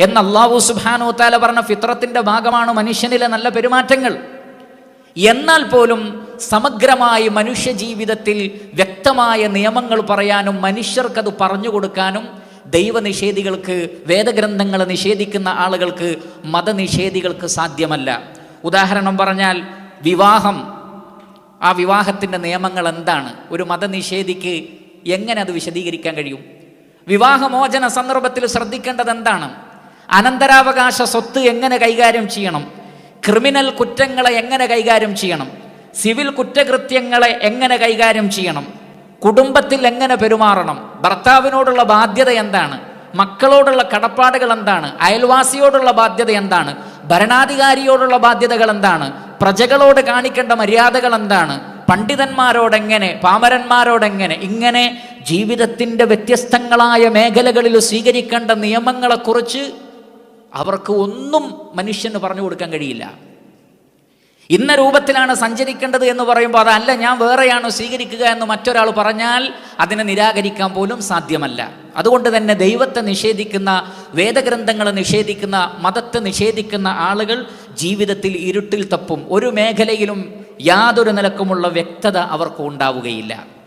എന്ന് അള്ളാഹു സുബ്ഹാനഹു താല പറഞ്ഞ ഫിത്രത്തിന്റെ ഭാഗമാണ് മനുഷ്യനിലെ നല്ല പെരുമാറ്റങ്ങൾ. എന്നാൽ പോലും സമഗ്രമായി മനുഷ്യ ജീവിതത്തിൽ വ്യക്തമായ നിയമങ്ങൾ പറയാനും മനുഷ്യർക്കത് പറഞ്ഞു കൊടുക്കാനും ദൈവനിഷേധികൾക്ക് വേദഗ്രന്ഥങ്ങൾ നിഷേധിക്കുന്ന ആളുകൾക്ക് മതനിഷേധികൾക്ക് സാധ്യമല്ല. ഉദാഹരണം പറഞ്ഞാൽ വിവാഹം. ആ വിവാഹത്തിന്റെ നിയമങ്ങൾ എന്താണ്? ഒരു മതനിഷേധിക്ക് എങ്ങനെ അത് വിശദീകരിക്കാൻ കഴിയും? വിവാഹമോചന സന്ദർഭത്തിൽ ശ്രദ്ധിക്കേണ്ടത് എന്താണ് അനന്തരാവകാശ സ്വത്ത് എങ്ങനെ കൈകാര്യം ചെയ്യണം? ക്രിമിനൽ കുറ്റങ്ങളെ എങ്ങനെ കൈകാര്യം ചെയ്യണം? സിവിൽ കുറ്റകൃത്യങ്ങളെ എങ്ങനെ കൈകാര്യം ചെയ്യണം? കുടുംബത്തിൽ എങ്ങനെ പെരുമാറണം? ഭർത്താവിനോടുള്ള ബാധ്യത എന്താണ്? മക്കളോടുള്ള കടപ്പാടുകൾ എന്താണ്? അയൽവാസിയോടുള്ള ബാധ്യത എന്താണ്? ഭരണാധികാരിയോടുള്ള ബാധ്യതകൾ എന്താണ്? പ്രജകളോട് കാണിക്കേണ്ട മര്യാദകൾ എന്താണ്? പണ്ഡിതന്മാരോടെങ്ങനെ പാമരന്മാരോടെങ്ങനെ ഇങ്ങനെ ജീവിതത്തിന്റെ വ്യത്യസ്തങ്ങളായ മേഖലകളിൽ സ്വീകരിക്കേണ്ട നിയമങ്ങളെക്കുറിച്ച് അവർക്ക് ഒന്നും മനുഷ്യന് പറഞ്ഞു കൊടുക്കാൻ കഴിയില്ല. ഇന്ന രൂപത്തിലാണ് സഞ്ചരിക്കേണ്ടത് എന്ന് പറയുമ്പോൾ അതല്ല ഞാൻ വേറെയാണ് സ്വീകരിക്കുക എന്ന് മറ്റൊരാൾ പറഞ്ഞാൽ അതിനെ നിരാകരിക്കാൻ പോലും സാധ്യമല്ല. അതുകൊണ്ട് തന്നെ ദൈവത്തെ നിഷേധിക്കുന്ന വേദഗ്രന്ഥങ്ങളെ നിഷേധിക്കുന്ന മതത്തെ നിഷേധിക്കുന്ന ആളുകൾ ജീവിതത്തിൽ ഇരുട്ടിൽ തപ്പും. ഒരു മേഖലയിലും യാതൊരു നിലക്കുമുള്ള വ്യക്തത അവർക്ക് ഉണ്ടാവുകയില്ല.